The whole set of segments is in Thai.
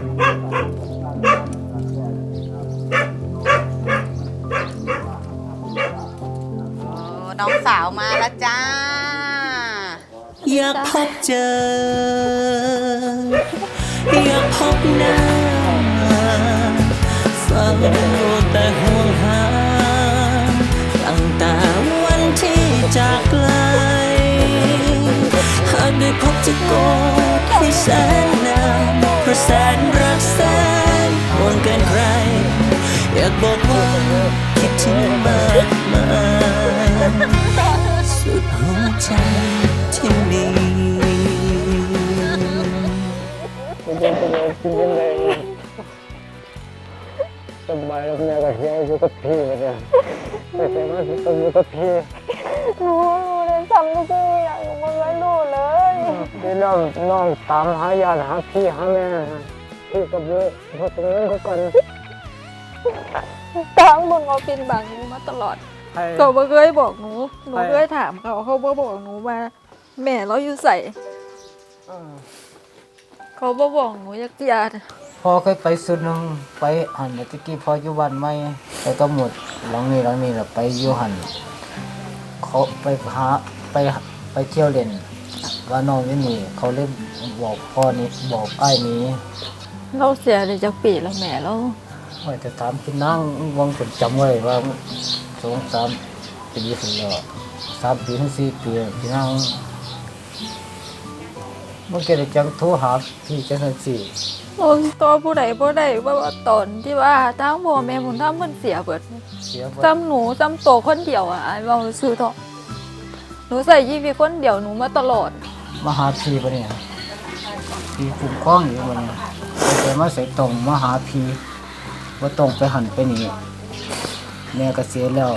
น้องสาวมาแล้วจ้า อยากพบเจอ อยากพบหน้าเฝ้าแต่ห่วงหา ตั้งแต่วันที่จากไกล หากได้พบจะกอดให้แสนนาน แสนรักแสนห่วงเกินใคร อยากบอกว่าคิดถึงมากมายสุดหัวใจที่มีสบายแล้วแม่ก็เฮียอยู่กับพี่เนี่ยแต่แต่ว่าต้องอยู่กับพี่หนูรู้เลยทำทุกอย่างหนูไม่รู้เลย ที่น้องน้องตามหาญาติหาพี่หาแม่พี่กับลูกพอตรงนั้นก็กันตามมึงเอาปินบังหนูมาตลอดให้เขาบ่เคยบอกหนูหนูไปเคยถามเขาเขาบ่บอกหนูว่าแม่เราอยู่ใส่อ่าเขาบ่บอกหนูยักยาดพอเคยไปสุดหนึงไปหันเมื่อกี้พออยู่บ้านไม่ไปก็หมดหลังนี้หลังนี้แหละไปอยู่หันเขาไปหาไปไปเที่ยวเล่น ว่าน้องนี่นี่เขาเลยบอกพ่อนี่บอกไอ้ายนี้ เราเสียเลยจากปีแล้วแม่เราว่าจะถามพี่นั่งวังจดจำไว้ว่าสองสามปีถึงแล้วสามปีถึงสี่ปีพี่นั่งเมื่อกี้ได้จังโทรหาพี่จังสันสี่โอ้ตัวผู้ใดผู้ใดว่าว่าตอนที่ว่าทั้งพ่อแม่ผมทั้งมันเสียเบิดเสียบ่จำหนูจำโตวคนเดียวอะไอ้เราซื้อเถอะหนูใส่ยีวีคนเดียวหนูมาตลอด มาหาพี่ปะเนี่ยพี่คุ้มครองอยู่ปะเนี่ยแต่มาใส่ตรงมาหาพี่ว่าตรงไปหันไปนี่แม่ก็เสียแล้ว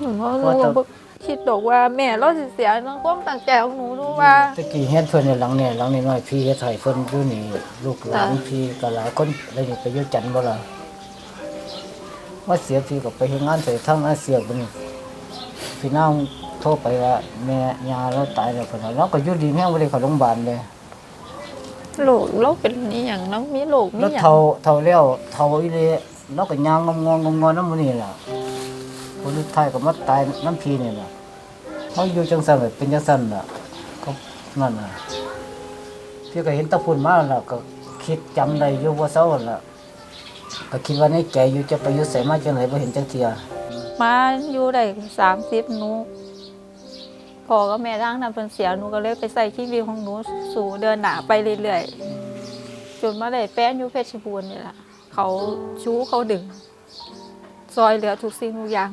หนูว่าหนูบ่คิดดอกว่าแม่เราสิเสียน้องความตั้งใจของหนูดูว่าตะกี้เฮ็ดเพิ่นในหลังเนี่ยหลังนี่น้อยพี่เฮ็ดให้เพิ่นอยู่นี่ลูกหลานจ้ะพี่ก็หลายคนเลยนี่ไปอยู่จันทน์บ่ล่ะว่าเสียพี่ก็ไปเฮ็ดงานใส่ทั้งอาเซียบ่นี่ พี่น้องโทรไปว่าแม่ยาเราตายแล้วเพิ่นว่าเราก็อยู่ดีแม่งบ่ได้เข้าโรงพยาบาลเลยโลกเราเป็นนี่อย่างน้องมีโลกมีแล้วอย่างเท่าเท่าแล้วเท่าอีเลยเราก็ย่างงงงงงน้ำมันนี่แหละคนสุดท้ายก็มาตายน้ำพีนี่แหละเขาอยู่จังสันแบบเป็นจังสันล่ะก็นั่นน่ะพี่ก็เห็นตะพุ่นมาแล้วก็คิดจำได้อยู่ว่าเศร้าล่ะก็คิดว่าในใจอยู่จะไปอยู่ใส่มาจังไหนบ่เห็นจังเทีย มาอยู่ได้สามสิบหนูพอก็แม่ร่างนั้นเป็นเสียหนูก็เลยไปใส่ชีวิตของหนูสู่เดินหนาไปเรื่อยๆจนมาได้แป้นอยู่เพชรบูรณ์นี่แหละเขาชู้เขาดึง ซอยเหลือทุกสิ่งทุกอย่าง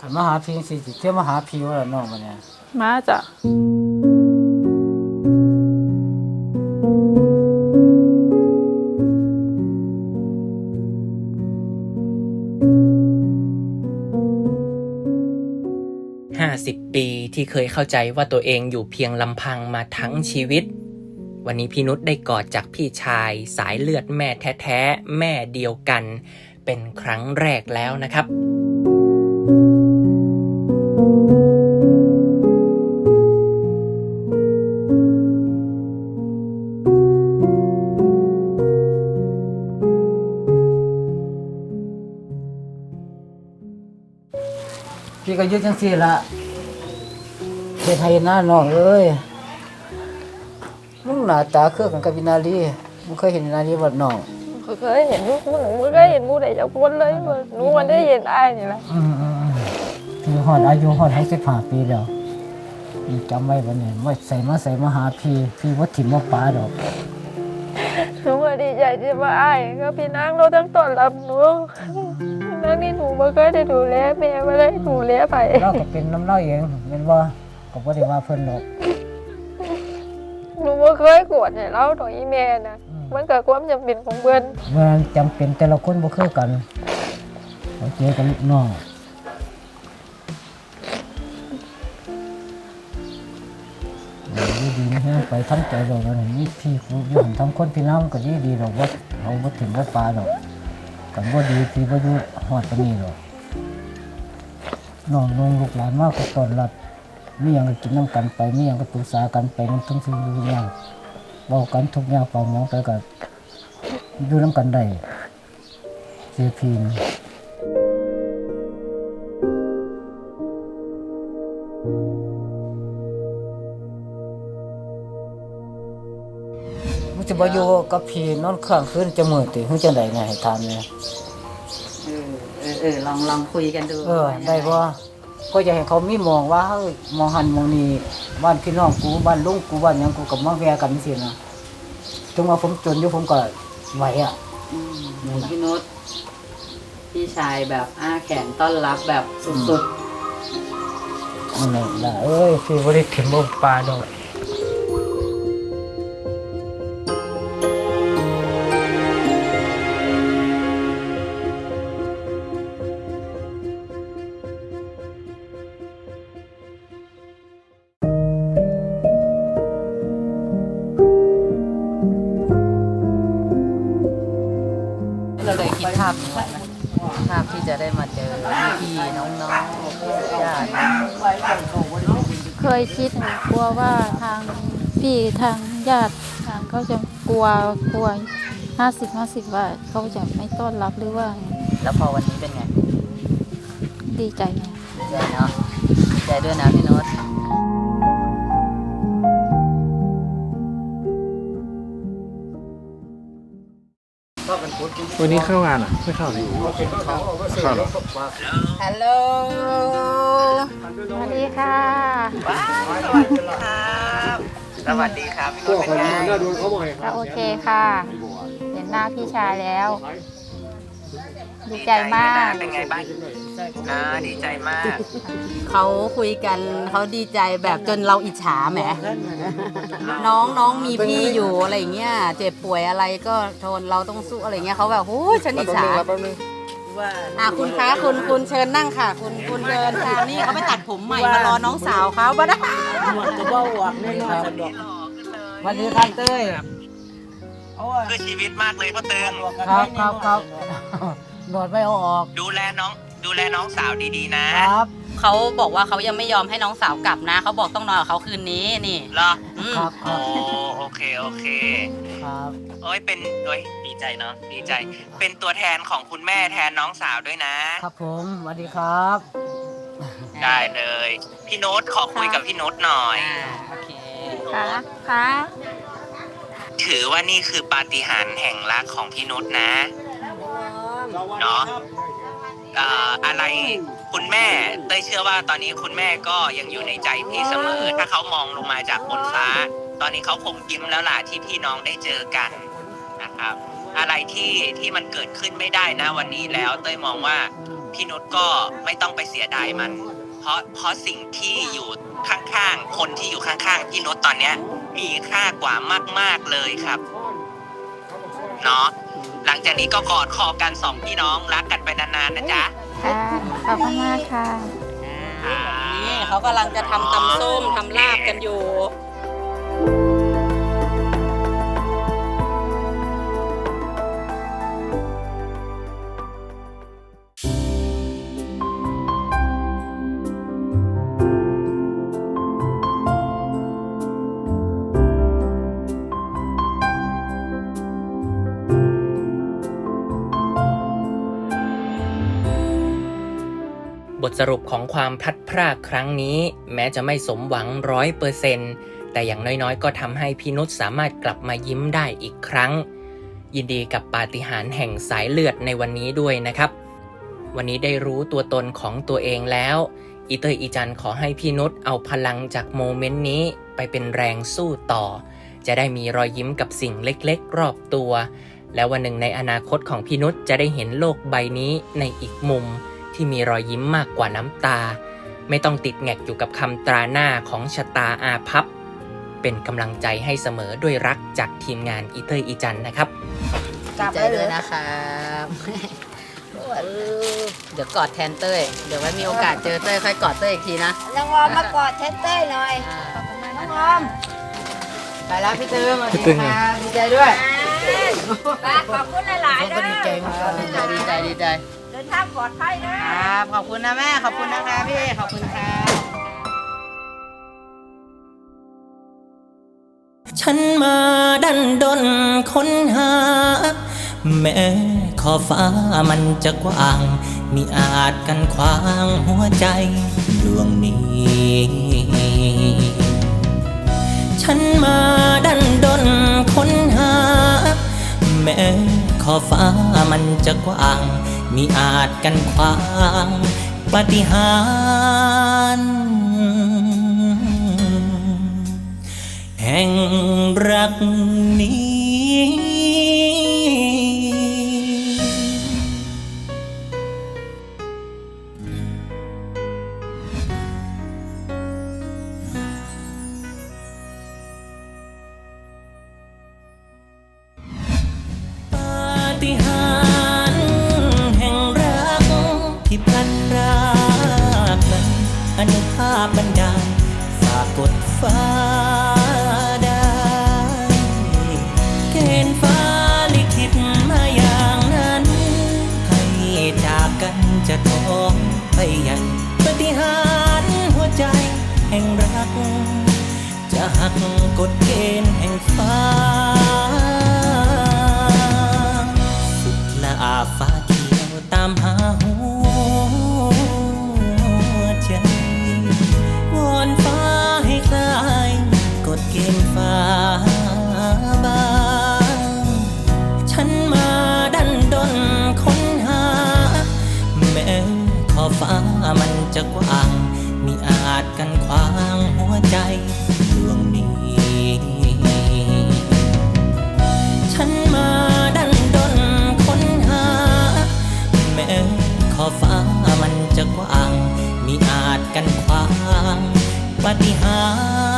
ขันมาหาพี่สิสิเที่ยวมาหาพี่ว่าล่ะน้องมันเนี่ยมาจ้ะ ปีที่เคยเข้าใจว่าตัวเองอยู่เพียงลำพังมาทั้งชีวิต วันนี้พี่นุชได้กอดจากพี่ชาย สายเลือดแม่แท้ๆ แม่เดียวกัน เป็นครั้งแรกแล้วนะครับพี่ก็ยู่จังซี่ละ เฮ็ดให้หน้าน้องเอ้ยมึงหน้าตาคือกันกับวินาลีมึงเคยเห็นวินาลีบ่น้องเคยเห็นลูกหนูไม่เคยเห็นผู้ใดจากคนเลยหนูมันได้เห็นอ้ายนี่แหละอืมอืมอืมคือหอดอายุหอดให้สิบห้าปีแล้วมึงจำไว้วันนี้ว่าใส่มาใส่มาหาพี่พี่ว่าถิ่มว่าป้าดอกหนูก็ดีใจที่ว่าอ้ายก็พี่นางเราทั้งต้อนรับหนูนั่งนี่หนูไม่เคยได้ดูแลแม่ไม่ได้ดูแลไปเราก็เป็นน้ำเล่าเองเป็นว่า ก็บ่ได้ว่าเพิ่นดอกหนูไม่เคยกวดให้เราต่ออีแม่นะมันเกิดความจำเป็นของเพื่อนมันจำเป็นแต่ละคนบ่คือกันเขาเจอกันลูกน้องดีดีนะฮะไปทั้งใจเราแล้วนี่พี่ครูอยู่หันทั้งคนพี่น้องก็ดีดีหรอกว่าเขาบ่ถึงว่าปลาดอกกันบ่ดีพี่บ่อยู่ฮอดปานนี้หรอกน้องลงลูกหลานมากก็ต้อนรับ มีหยังก็กินน้ำกันไปมีหยังก็ปรึกษากันไปมันต้องสิ่งทุกอย่างบอกกันทุกอย่างเปล่าหมองไปก็อยู่น้ำกันได้เสียพีนมันจะบ่อยู่กับพี่นอนข้างคืนจะมือติคือจังไดไงให้ถามเนี่ยเออเออเออลองลองคุยกันดู เออ ได้บ่ ก็อยากให้เขามีมองว่าเฮ้ยมองหันมองนี่บ้านพี่น้องกูบ้านลุงกูบ้านหยังกูกับมาแวะกันจังซี่นะถึงว่าผมจนอยู่ผมก็ไหวอะ อืมพี่นุชพี่ชายแบบอ้าแขนต้อนรับแบบสุดอันนั้นล่ะเอ้ยพี่บ่ได้ถิ่มบ่ปลาดอก พี่ๆน้องๆญาติเคยคิดนะกลัวว่าทางพี่ทางญาติทางเขาจะกลัวกลัวห้าสิบห้าสิบว่าเขาจะไม่ต้อนรับหรือว่าไงแล้วพอวันนี้เป็นไงดีใจไงดีใจเนาะดีใจด้วยนะพี่นุช วันนี้เข้างานอะ ไม่เข้าเลยเข้าหรอฮัลโหล สวัสดีค่ะสวัสดีครับพวกคนมาได้ดูเขาบ่อยคก็รับโอเคค่ะ เห็นหน้าพี่ชายแล้ว ดีใจมาก เป็นไงบ้างอ่าดีใจมาก เขาคุยกันเขาดีใจแบบจนเราอิจฉาแหม น้องน้องมีพี่อยู่อะไรอย่างเงี้ยเจ็บป่วยอะไรก็ทนเราต้องสู้อะไรเงี้ยเขาแบบโอ้ยฉันอิจฉาอะคุณคะคุณคุณเชิญนั่งค่ะ คุณคุณเชิญค่ะนี่เขาไปตัดผมใหม่มารอน้องสาวเขาบ้าได้สวัสดีครับเต้ยคือชีวิตมากเลยพ่อเตืองครับครับครับ หนวดไม่เอาออกดูแลน้อง ดูแลน้องสาวดีๆนะครับ เขาบอกว่าเขายังไม่ยอมให้น้องสาวกลับนะ เขาบอกต้องนอนกับเขาคืนนี้นี่เหรออืมครับคโอ้รับโอเคโอเคครับโอ้ยเป็นโอ้ยดีใจเนาะดีใจ เป็นตัวแทนของคุณแม่แทนน้องสาวด้วยนะ ครับผมสวัสดีครับ ได้เลย พี่โน้ตขอคุยกับพี่โน้ตหน่อย อ่าโอเค ค่ะค่ะถือว่านี่คือปาฏิหาริย์แห่งรักของพี่นุชนะ เนาะเอ่ออะไรคุณแม่เต้ยเชื่อว่าตอนนี้คุณแม่ก็ยังอยู่ในใจพี่เสมอ ถ้าเขามองลงมาจากบนฟ้า ตอนนี้เขาคงยิ้มแล้วล่ะที่พี่น้องได้เจอกันนะครับ อะไรที่ที่มันเกิดขึ้นไม่ได้นะวันนี้แล้ว เต้ยมองว่าพี่นุชก็ไม่ต้องไปเสียดายมัน เพราะเพราะสิ่งที่อยู่ข้างๆคนที่อยู่ข้างๆพี่นุชตอนเนี้ยมีค่ากว่ามากๆเลยครับ เนาะหลังจากนี้ก็กอดคอกันสองพี่น้องรักกันไปนานๆนะจ๊ะค่ะขอบคุณมากค่ะอ่านี่เขากำลังจะทำตำส้มทำลาบกันอยู่ บทสรุปของความพลัดพรากครั้งนี้ แม้จะไม่สมหวังร้อยเปอร์เซนต์แต่อย่างน้อยๆ ก็ทำให้พี่นุชสามารถกลับมายิ้มได้อีกครั้ง ยินดีกับปาฏิหาริย์แห่งสายเลือดในวันนี้ด้วยนะครับ วันนี้ได้รู้ตัวตนของตัวเองแล้ว อีเตอร์อีจันขอให้พี่นุชเอาพลังจากโมเมนต์นี้ไปเป็นแรงสู้ต่อ จะได้มีรอยยิ้มกับสิ่งเล็กๆ รอบตัว และวันหนึ่งในอนาคตของพี่นุชจะได้เห็นโลกใบนี้ในอีกมุม ที่มีรอยยิ้มมากกว่าน้ำตา ไม่ต้องติดแงกอยู่กับคำตราหน้าของชะตาอาพับ เป็นกำลังใจให้เสมอด้วยรักจากทีมงานอีเตอร์อีจันนะครับดีใจด้วยนะครับเดี๋ยวกอดแทนเต้ย เดี๋ยวไว้มีโอกาสเจอเต้ยค่อยกอดเต้ยอีกทีนะน้องวอมมากอดเทนเต้ยหน่อยอ่าน้องวอมไปแล้วพี่เต้ยมาดีครับดีใจด้วยป้าขอบคุณหลายๆก็นะดีใจเหมือนกันดีใจดีใจดีใจเดิ นทางปลอดภัยนะครับขอบคุณนะแม่ ขอบคุณนะคะพี่ ขอบคุณค่ะฉันมาดันดนค้นหา แม้ขอฟ้ามันจะกว้าง มีอาจกันขวางหัวใจดวงนี้ ฉันมาดันดนค้นหา แม้ขอฟ้ามันจะกว้าง มีอาจกันขวางปฏิหารแห่งรักนี้ ห่งรัก จะหักกฎเกณฑ์แห่งฟ้า สุดละอาฟ้าเขียวตามหาหัวใจวอนฟ้าให้คลายกฎเกณฑ์ฟ้าบาง ฉันมาดันดนค้นหา แม้ขอฟ้ามันจะกว้าง มีอาจกันขวางหัวใจ ดวงนี้ ฉันมาดันดนค้นหา แม้ขอบฟ้ามันจะกว้าง มีอาจกันขวางปฏิหาร